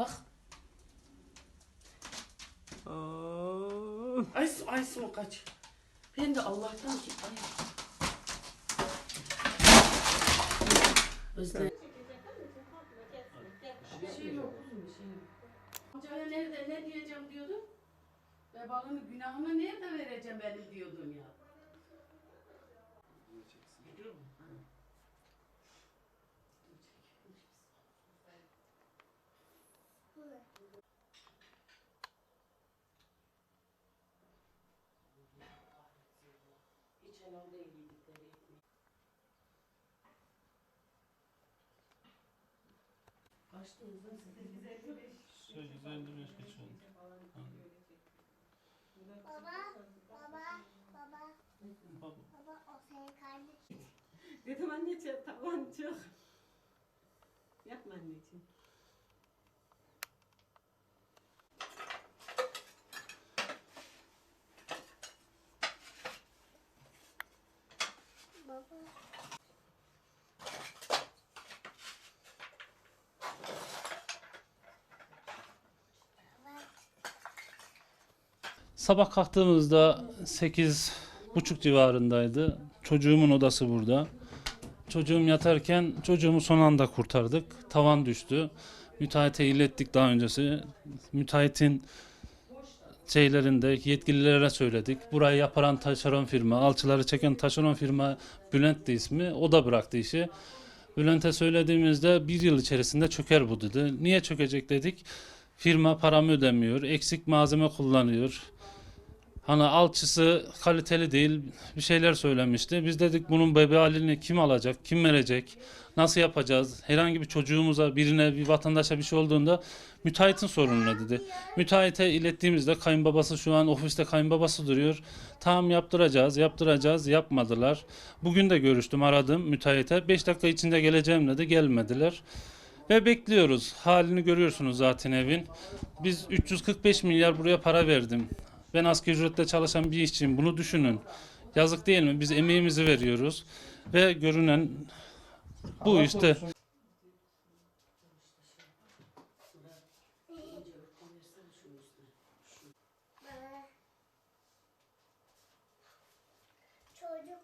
Bak. Ay, su- ay soğuk aç. Ben de Allah'tan ki ay. Özle. Bir şey yok kuzum bir şey yok. Amcaya nerede ne diyeceğim diyordun? Ve balını günahını nerede vereceğim Helal değil yedikleri ekmeği. Kaçtı uzun 855. 855 geçiyor. Baba, baba, baba, Baba. baba o senin kardeşin. Dedim anneciğim tamam çok. Yapma anneciğim. Baba. Sabah kalktığımızda 8 buçuk civarındaydı. Çocuğumun odası burada. Çocuğum yatarken çocuğumu son anda kurtardık. Tavan düştü. Müteahhite ilettik daha öncesi. Müteahhitin şeylerinde yetkililere söyledik. Burayı yaparan taşeron firma, alçıları çeken taşeron firma Bülent'ti ismi. O da bıraktı işi. Bülent'e söylediğimizde bir yıl içerisinde çöker bu dedi. Niye çökecek dedik. Firma paramı ödemiyor, eksik malzeme kullanıyor. Hani alçısı kaliteli değil bir şeyler söylemişti. Biz dedik bunun bebe halini kim alacak, kim verecek, nasıl yapacağız? Herhangi bir çocuğumuza, birine, bir vatandaşa bir şey olduğunda müteahhitin sorunu ne dedi. Müteahhite ilettiğimizde kayınbabası şu an ofiste kayınbabası duruyor. Tamam yaptıracağız, yaptıracağız, yapmadılar. Bugün de görüştüm, aradım müteahhite. 5 dakika içinde geleceğim dedi, gelmediler. Ve bekliyoruz. Halini görüyorsunuz zaten evin. Biz 345 milyar buraya para verdim. Ben asgari ücretle çalışan bir işçiyim. Bunu düşünün. Yazık değil mi? Biz emeğimizi veriyoruz ve görünen bu işte. Çocuk